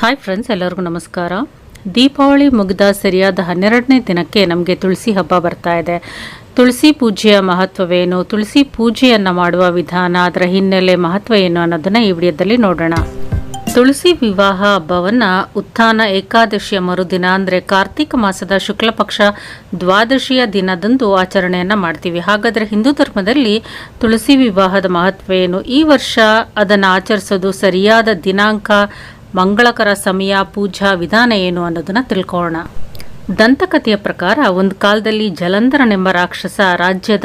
Hi friends ಎಲ್ಲರಿಗೂ ನಮಸ್ಕಾರ. ದೀಪಾವಳಿ ಮುಗಿದ ಸರಿಯಾದ ಹನ್ನೆರಡನೇ ದಿನಕ್ಕೆ ನಮಗೆ ತುಳಸಿ ಹಬ್ಬ ಬರ್ತಾ ಇದೆ. ತುಳಸಿ ಪೂಜೆಯ ಮಹತ್ವವೇನು? ತುಳಸಿ ಪೂಜೆಯನ್ನು ಮಾಡುವ ವಿಧಾನ, ಅದರ ಹಿನ್ನೆಲೆ ಮಹತ್ವ ಏನು ಅನ್ನೋದನ್ನು ಈ ವಿಡಿಯೋದಲ್ಲಿ ನೋಡೋಣ. ತುಳಸಿ ವಿವಾಹ ಹಬ್ಬವನ್ನು ಉತ್ಥಾನ ಏಕಾದಶಿಯ ಮರುದಿನ ಅಂದರೆ ಕಾರ್ತಿಕ ಮಾಸದ ಶುಕ್ಲಪಕ್ಷ ದ್ವಾದಶಿಯ ದಿನದಂದು ಆಚರಣೆಯನ್ನು ಮಾಡ್ತೀವಿ. ಹಾಗಾದರೆ ಹಿಂದೂ ಧರ್ಮದಲ್ಲಿ ತುಳಸಿ ವಿವಾಹದ ಮಹತ್ವ ಏನು? ಈ ವರ್ಷ ಅದನ್ನು ಆಚರಿಸೋದು ಸರಿಯಾದ ದಿನಾಂಕ ಮಂಗಳಕರ ಸಮಯ, ಪೂಜಾ ವಿಧಾನ ಏನು ಅನ್ನೋದನ್ನ ತಿಳ್ಕೊಳ್ಳೋಣ. ದಂತಕಥೆಯ ಪ್ರಕಾರ ಒಂದು ಕಾಲದಲ್ಲಿ ಜಲಂಧರನೆಂಬ ರಾಕ್ಷಸ ರಾಜ್ಯದ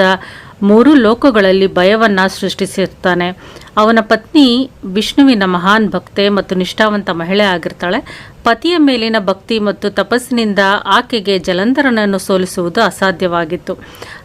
ಮೂರು ಲೋಕಗಳಲ್ಲಿ ಭಯವನ್ನ ಸೃಷ್ಟಿಸಿರ್ತಾನೆ ಅವನ ಪತ್ನಿ ವಿಷ್ಣುವಿನ ಮಹಾನ್ ಭಕ್ತೆ ಮತ್ತು ನಿಷ್ಠಾವಂತ ಮಹಿಳೆ ಆಗಿರ್ತಾಳೆ. ಪತಿಯ ಮೇಲಿನ ಭಕ್ತಿ ಮತ್ತು ತಪಸ್ಸಿನಿಂದ ಆಕೆಗೆ ಜಲಂಧರನನ್ನು ಸೋಲಿಸುವುದು ಅಸಾಧ್ಯವಾಗಿತ್ತು.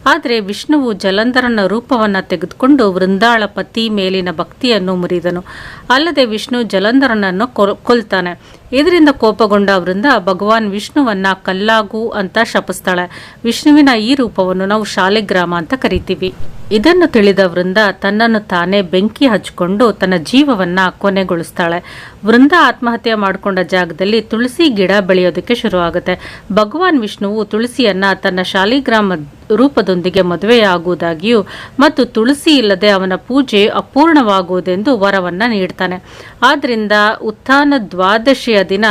ಆದರೆ ವಿಷ್ಣುವು ಜಲಂಧರನ ರೂಪವನ್ನು ತೆಗೆದುಕೊಂಡು ವೃಂದಾಳ ಪತಿ ಮೇಲಿನ ಭಕ್ತಿಯನ್ನು ಮುರಿದನು. ಅಲ್ಲದೆ ವಿಷ್ಣು ಜಲಂಧರನನ್ನು ಕೊಲ್- ಕೊಲ್ತಾನೆ. ಇದರಿಂದ ಕೋಪಗೊಂಡ ವೃಂದ ಭಗವಾನ್ ವಿಷ್ಣುವನ್ನ ಕಲ್ಲಾಗು ಅಂತ ಶಪಿಸ್ತಾಳೆ. ವಿಷ್ಣುವಿನ ಈ ರೂಪವನ್ನು ನಾವು ಶಾಲೆಗ್ರಾಮ ಅಂತ ಕರಿತೀವಿ. ಇದನ್ನು ತಿಳಿದ ವೃಂದ ತನ್ನನ್ನು ತಾನೇ ಬೆಂಕಿ ಹಚ್ಚಿಕೊಂಡು ತನ್ನ ಜೀವವನ್ನ ಕೊನೆಗೊಳಿಸ್ತಾಳೆ. ವೃಂದ ಆತ್ಮಹತ್ಯೆ ಮಾಡಿಕೊಂಡ ಜಾಗದಲ್ಲಿ ತುಳಸಿ ಗಿಡ ಬೆಳೆಯೋದಕ್ಕೆ ಶುರುವಾಗುತ್ತೆ. ಭಗವಾನ್ ವಿಷ್ಣುವು ತುಳಸಿಯನ್ನ ತನ್ನ ಶಾಲಿಗ್ರಾಮ ರೂಪದೊಂದಿಗೆ ಮದುವೆಯಾಗುವುದಾಗಿಯೂ ಮತ್ತು ತುಳಸಿ ಇಲ್ಲದೆ ಅವನ ಪೂಜೆ ಅಪೂರ್ಣವಾಗುವುದೆಂದು ವರವನ್ನು ನೀಡ್ತಾನೆ. ಆದ್ದರಿಂದ ಉತ್ಥಾನ ದ್ವಾದಶಿಯ ದಿನ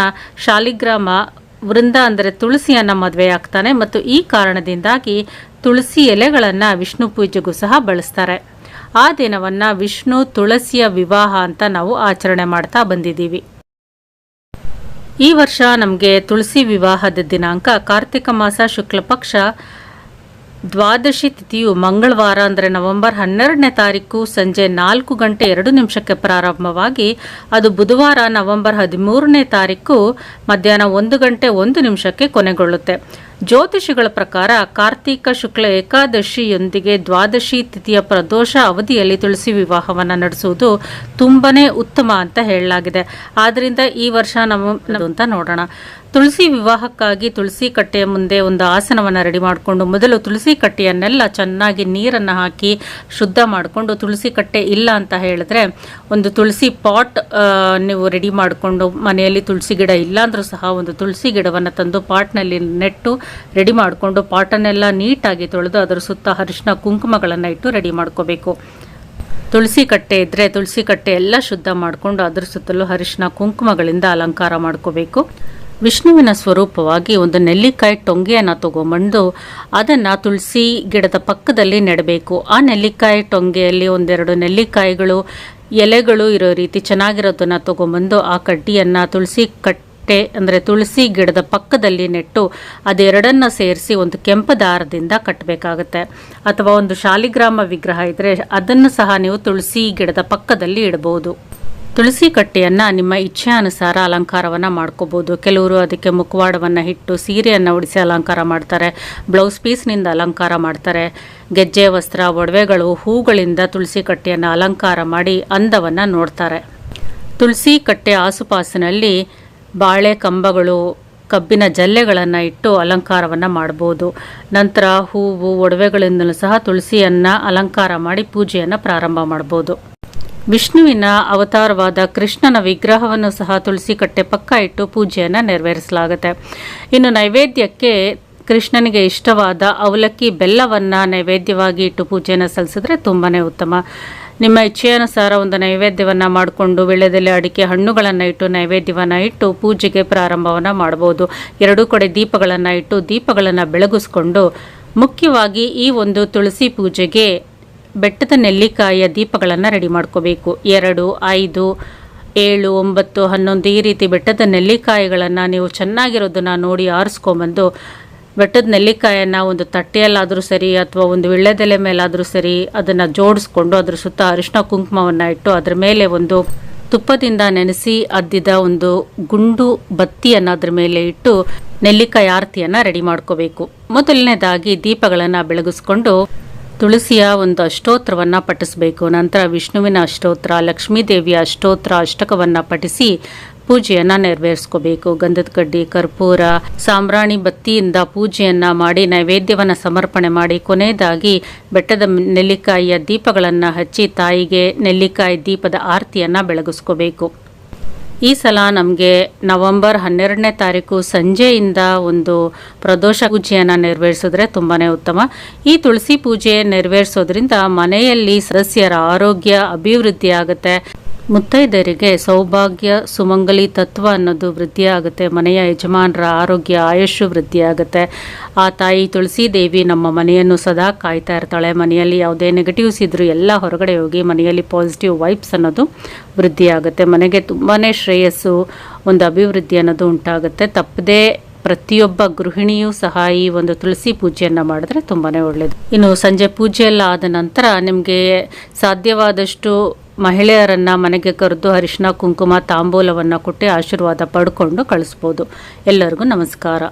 ಶಾಲಿಗ್ರಾಮ ವೃಂದ ಅಂದರೆ ತುಳಸಿಯನ್ನ ಮದುವೆಯಾಗ್ತಾನೆ ಮತ್ತು ಈ ಕಾರಣದಿಂದಾಗಿ ತುಳಸಿ ಎಲೆಗಳನ್ನು ವಿಷ್ಣು ಪೂಜೆಗೂ ಸಹ ಬಳಸ್ತಾರೆ. ಆ ದಿನವನ್ನ ವಿಷ್ಣು ತುಳಸಿಯ ವಿವಾಹ ಅಂತ ನಾವು ಆಚರಣೆ ಮಾಡ್ತಾ ಬಂದಿದ್ದೀವಿ. ಈ ವರ್ಷ ನಮಗೆ ತುಳಸಿ ವಿವಾಹದ ದಿನಾಂಕ ಕಾರ್ತಿಕ ಮಾಸ ಶುಕ್ಲ ಪಕ್ಷ ದ್ವಾದಶಿ ತಿಥಿಯು ಮಂಗಳವಾರ ಅಂದರೆ ನವೆಂಬರ್ ಹನ್ನೆರಡನೇ ತಾರೀಕು ಸಂಜೆ ನಾಲ್ಕು ಗಂಟೆ ಎರಡು ನಿಮಿಷಕ್ಕೆ ಪ್ರಾರಂಭವಾಗಿ ಅದು ಬುಧವಾರ ನವೆಂಬರ್ ಹದಿಮೂರನೇ ತಾರೀಕು ಮಧ್ಯಾಹ್ನ ಒಂದು ಗಂಟೆ ಒಂದು ನಿಮಿಷಕ್ಕೆ ಕೊನೆಗೊಳ್ಳುತ್ತೆ. ಜ್ಯೋತಿಷಿಗಳ ಪ್ರಕಾರ ಕಾರ್ತಿಕ ಶುಕ್ಲ ಏಕಾದಶಿಯೊಂದಿಗೆ ದ್ವಾದಶಿ ತಿಥಿಯ ಪ್ರದೋಷ ಅವಧಿಯಲ್ಲಿ ತುಳಸಿ ವಿವಾಹವನ್ನು ನಡೆಸುವುದು ತುಂಬನೇ ಉತ್ತಮ ಅಂತ ಹೇಳಲಾಗಿದೆ. ಆದ್ದರಿಂದ ಈ ವರ್ಷ ನಮ್ಮ ಅಂತ ನೋಡೋಣ. ತುಳಸಿ ವಿವಾಹಕ್ಕಾಗಿ ತುಳಸಿ ಕಟ್ಟೆಯ ಮುಂದೆ ಒಂದು ಆಸನವನ್ನು ರೆಡಿ ಮಾಡಿಕೊಂಡು ಮೊದಲು ತುಳಸಿ ಕಟ್ಟೆಯನ್ನೆಲ್ಲ ಚೆನ್ನಾಗಿ ನೀರನ್ನು ಹಾಕಿ ಶುದ್ಧ ಮಾಡಿಕೊಂಡು ತುಳಸಿ ಕಟ್ಟೆ ಇಲ್ಲ ಅಂತ ಹೇಳಿದ್ರೆ ಒಂದು ತುಳಸಿ ಪಾಟ್ ನೀವು ರೆಡಿ ಮಾಡಿಕೊಂಡು ಮನೆಯಲ್ಲಿ ತುಳಸಿ ಗಿಡ ಇಲ್ಲಾಂದರೂ ಸಹ ಒಂದು ತುಳಸಿ ಗಿಡವನ್ನು ತಂದು ಪಾಟ್ನಲ್ಲಿ ನೆಟ್ಟು ರೆಡಿ ಮಾಡಿಕೊಂಡು ಪಾಟನ್ನೆಲ್ಲ ನೀಟಾಗಿ ತೊಳೆದು ಅದರ ಸುತ್ತ ಅರಿಶಿನ ಕುಂಕುಮಗಳನ್ನು ಇಟ್ಟು ರೆಡಿ ಮಾಡ್ಕೋಬೇಕು. ತುಳಸಿ ಕಟ್ಟೆ ಇದ್ದರೆ ತುಳಸಿ ಕಟ್ಟೆ ಎಲ್ಲ ಶುದ್ಧ ಮಾಡಿಕೊಂಡು ಅದರ ಸುತ್ತಲೂ ಅರಿಶಿನ ಕುಂಕುಮಗಳಿಂದ ಅಲಂಕಾರ ಮಾಡ್ಕೋಬೇಕು. ವಿಷ್ಣುವಿನ ಸ್ವರೂಪವಾಗಿ ಒಂದು ನೆಲ್ಲಿಕಾಯಿ ಟೊಂಗೆಯನ್ನು ತಗೊಂಬಂದು ಅದನ್ನು ತುಳಸಿ ಗಿಡದ ಪಕ್ಕದಲ್ಲಿ ನೆಡಬೇಕು. ಆ ನೆಲ್ಲಿಕಾಯಿ ಟೊಂಗೆಯಲ್ಲಿ ಒಂದೆರಡು ನೆಲ್ಲಿಕಾಯಿಗಳು ಎಲೆಗಳು ಇರೋ ರೀತಿ ಚೆನ್ನಾಗಿರೋದನ್ನು ತೊಗೊಂಬಂದು ಆ ಕಡ್ಡಿಯನ್ನು ತುಳಸಿ ಕಟ್ಟೆ ಅಂದರೆ ತುಳಸಿ ಗಿಡದ ಪಕ್ಕದಲ್ಲಿ ನೆಟ್ಟು ಅದೆರಡನ್ನು ಸೇರಿಸಿ ಒಂದು ಕೆಂಪು ದಾರದಿಂದ ಕಟ್ಟಬೇಕಾಗುತ್ತೆ ಅಥವಾ ಒಂದು ಶಾಲಿಗ್ರಾಮ ವಿಗ್ರಹ ಇದ್ದರೆ ಅದನ್ನು ಸಹ ನೀವು ತುಳಸಿ ಗಿಡದ ಪಕ್ಕದಲ್ಲಿ ಇಡಬಹುದು ತುಳಸಿ ಕಟ್ಟೆಯನ್ನು ನಿಮ್ಮ ಇಚ್ಛೆ ಅನುಸಾರ ಅಲಂಕಾರವನ್ನು ಮಾಡ್ಕೋಬೋದು. ಕೆಲವರು ಅದಕ್ಕೆ ಮುಖವಾಡವನ್ನು ಇಟ್ಟು ಸೀರೆಯನ್ನು ಉಡಿಸಿ ಅಲಂಕಾರ ಮಾಡ್ತಾರೆ, ಬ್ಲೌಸ್ ಪೀಸ್ನಿಂದ ಅಲಂಕಾರ ಮಾಡ್ತಾರೆ. ಗೆಜ್ಜೆ, ವಸ್ತ್ರ, ಒಡವೆಗಳು, ಹೂಗಳಿಂದ ತುಳಸಿ ಕಟ್ಟೆಯನ್ನು ಅಲಂಕಾರ ಮಾಡಿ ಅಂದವನ್ನು ನೋಡ್ತಾರೆ. ತುಳಸಿ ಕಟ್ಟೆ ಆಸುಪಾಸಿನಲ್ಲಿ ಬಾಳೆ ಕಂಬಗಳು, ಕಬ್ಬಿನ ಜಲ್ಲೆಗಳನ್ನು ಇಟ್ಟು ಅಲಂಕಾರವನ್ನು ಮಾಡ್ಬೋದು. ನಂತರ ಹೂವು, ಒಡವೆಗಳಿಂದಲೂ ಸಹ ತುಳಸಿಯನ್ನು ಅಲಂಕಾರ ಮಾಡಿ ಪೂಜೆಯನ್ನು ಪ್ರಾರಂಭ ಮಾಡ್ಬೋದು. ವಿಷ್ಣುವಿನ ಅವತಾರವಾದ ಕೃಷ್ಣನ ವಿಗ್ರಹವನ್ನು ಸಹ ತುಳಸಿ ಕಟ್ಟೆ ಪಕ್ಕ ಇಟ್ಟು ಪೂಜೆಯನ್ನು ನೆರವೇರಿಸಲಾಗುತ್ತೆ. ಇನ್ನು ನೈವೇದ್ಯಕ್ಕೆ ಕೃಷ್ಣನಿಗೆ ಇಷ್ಟವಾದ ಅವಲಕ್ಕಿ ಬೆಲ್ಲವನ್ನು ನೈವೇದ್ಯವಾಗಿ ಇಟ್ಟು ಪೂಜೆಯನ್ನು ಸಲ್ಲಿಸಿದ್ರೆ ತುಂಬಾ ಉತ್ತಮ. ನಿಮ್ಮ ಇಚ್ಛೆಯಾನುಸಾರ ಒಂದು ನೈವೇದ್ಯವನ್ನು ಮಾಡಿಕೊಂಡು ವಿಳ್ಯದೆಲೆ ಅಡಿಕೆ ಹಣ್ಣುಗಳನ್ನು ಇಟ್ಟು ನೈವೇದ್ಯವನ್ನು ಇಟ್ಟು ಪೂಜೆಗೆ ಪ್ರಾರಂಭವನ್ನು ಮಾಡ್ಬೋದು. ಎರಡೂ ಕಡೆ ದೀಪಗಳನ್ನು ಇಟ್ಟು ದೀಪಗಳನ್ನು ಬೆಳಗಿಸ್ಕೊಂಡು ಮುಖ್ಯವಾಗಿ ಈ ಒಂದು ತುಳಸಿ ಪೂಜೆಗೆ ಬೆಟ್ಟದ ನೆಲ್ಲಿಕಾಯಿಯ ದೀಪಗಳನ್ನು ರೆಡಿ ಮಾಡ್ಕೋಬೇಕು. ಎರಡು, ಐದು, ಏಳು, ಒಂಬತ್ತು, ಹನ್ನೊಂದು ಈ ರೀತಿ ಬೆಟ್ಟದ ನೆಲ್ಲಿಕಾಯಿಗಳನ್ನು ನೀವು ಚೆನ್ನಾಗಿರೋದನ್ನು ನೋಡಿ ಆರಿಸ್ಕೊಂಬಂದು ಬೆಟ್ಟದ ನೆಲ್ಲಿಕಾಯನ್ನು ಒಂದು ತಟ್ಟೆಯಲ್ಲಾದರೂ ಸರಿ ಅಥವಾ ಒಂದು ವಿಳ್ಳೆದೆಲೆ ಮೇಲಾದರೂ ಸರಿ ಅದನ್ನು ಜೋಡಿಸ್ಕೊಂಡು ಅದ್ರ ಸುತ್ತ ಅರಿಶಿನ ಕುಂಕುಮವನ್ನು ಇಟ್ಟು ಅದ್ರ ಮೇಲೆ ಒಂದು ತುಪ್ಪದಿಂದ ನೆನೆಸಿ ಅದ್ದಿದ ಒಂದು ಗುಂಡು ಬತ್ತಿಯನ್ನು ಅದ್ರ ಮೇಲೆ ಇಟ್ಟು ನೆಲ್ಲಿಕಾಯಿ ಆರತಿಯನ್ನು ರೆಡಿ ಮಾಡ್ಕೋಬೇಕು. ಮೊದಲನೇದಾಗಿ ದೀಪಗಳನ್ನು ಬೆಳಗಿಸ್ಕೊಂಡು ತುಳಸಿಯ ಒಂದು ಅಷ್ಟೋತ್ರವನ್ನು ಪಠಿಸಬೇಕು. ನಂತರ ವಿಷ್ಣುವಿನ ಅಷ್ಟೋತ್ರ ಲಕ್ಷ್ಮೀ ದೇವಿಯ ಅಷ್ಟೋತ್ರ ಅಷ್ಟಕವನ್ನು ಪಠಿಸಿ ಪೂಜೆಯನ್ನು ನೆರವೇರಿಸ್ಕೋಬೇಕು. ಗಂಧದ ಕಡ್ಡಿ, ಕರ್ಪೂರ, ಸಾಂಬ್ರಾಣಿ ಬತ್ತಿಯಿಂದ ಪೂಜೆಯನ್ನು ಮಾಡಿ, ನೈವೇದ್ಯವನ್ನು ಸಮರ್ಪಣೆ ಮಾಡಿ, ಕೊನೆಯದಾಗಿ ಬೆಟ್ಟದ ನೆಲ್ಲಿಕಾಯಿಯ ದೀಪಗಳನ್ನು ಹಚ್ಚಿ ತಾಯಿಗೆ ನೆಲ್ಲಿಕಾಯಿ ದೀಪದ ಆರತಿಯನ್ನು ಬೆಳಗಿಸ್ಕೋಬೇಕು. ಈ ಸಲ ನಮಗೆ ನವೆಂಬರ್ ಹನ್ನೆರಡನೇ ತಾರೀಕು ಸಂಜೆಯಿಂದ ಒಂದು ಪ್ರದೋಷ ಪೂಜೆಯನ್ನು ನೆರವೇರಿಸಿದ್ರೆ ತುಂಬಾ ಉತ್ತಮ. ಈ ತುಳಸಿ ಪೂಜೆ ನೆರವೇರಿಸೋದ್ರಿಂದ ಮನೆಯಲ್ಲಿ ಸದಸ್ಯರ ಆರೋಗ್ಯ, ಅಭಿವೃದ್ಧಿ ಆಗುತ್ತೆ. ಮುತ್ತೈದರಿಗೆ ಸೌಭಾಗ್ಯ, ಸುಮಂಗಲಿ ತತ್ವ ಅನ್ನೋದು ವೃದ್ಧಿಯಾಗುತ್ತೆ. ಮನೆಯ ಯಜಮಾನರ ಆರೋಗ್ಯ ಆಯುಷು ವೃದ್ಧಿಯಾಗುತ್ತೆ. ಆ ತಾಯಿ ತುಳಸಿ ದೇವಿ ನಮ್ಮ ಮನೆಯನ್ನು ಸದಾ ಕಾಯ್ತಾ ಇರ್ತಾಳೆ. ಮನೆಯಲ್ಲಿ ಯಾವುದೇ ನೆಗೆಟಿವ್ಸ್ ಇದ್ದರೂ ಎಲ್ಲ ಹೊರಗಡೆ ಹೋಗಿ ಮನೆಯಲ್ಲಿ ಪಾಸಿಟಿವ್ ವೈಬ್ಸ್ ಅನ್ನೋದು ವೃದ್ಧಿಯಾಗುತ್ತೆ. ಮನೆಗೆ ತುಂಬಾ ಶ್ರೇಯಸ್ಸು, ಒಂದು ಅಭಿವೃದ್ಧಿ ಅನ್ನೋದು ಉಂಟಾಗುತ್ತೆ. ತಪ್ಪದೇ ಪ್ರತಿಯೊಬ್ಬ ಗೃಹಿಣಿಯೂ ಸಹ ಈ ಒಂದು ತುಳಸಿ ಪೂಜೆಯನ್ನು ಮಾಡಿದ್ರೆ ತುಂಬಾ ಒಳ್ಳೆಯದು ಇನ್ನು ಸಂಜೆ ಪೂಜೆ ಎಲ್ಲ ಆದ ನಂತರ ನಿಮಗೆ ಸಾಧ್ಯವಾದಷ್ಟು ಮಹಿಳೆಯರನ್ನು ಮನೆಗೆ ಕರೆದು ಅರಿಶಿನ ಕುಂಕುಮ ತಾಂಬೂಲವನ್ನು ಕೊಟ್ಟು ಆಶೀರ್ವಾದ ಪಡ್ಕೊಂಡು ಕಳಿಸ್ಬೋದು. ಎಲ್ಲರಿಗೂ ನಮಸ್ಕಾರ.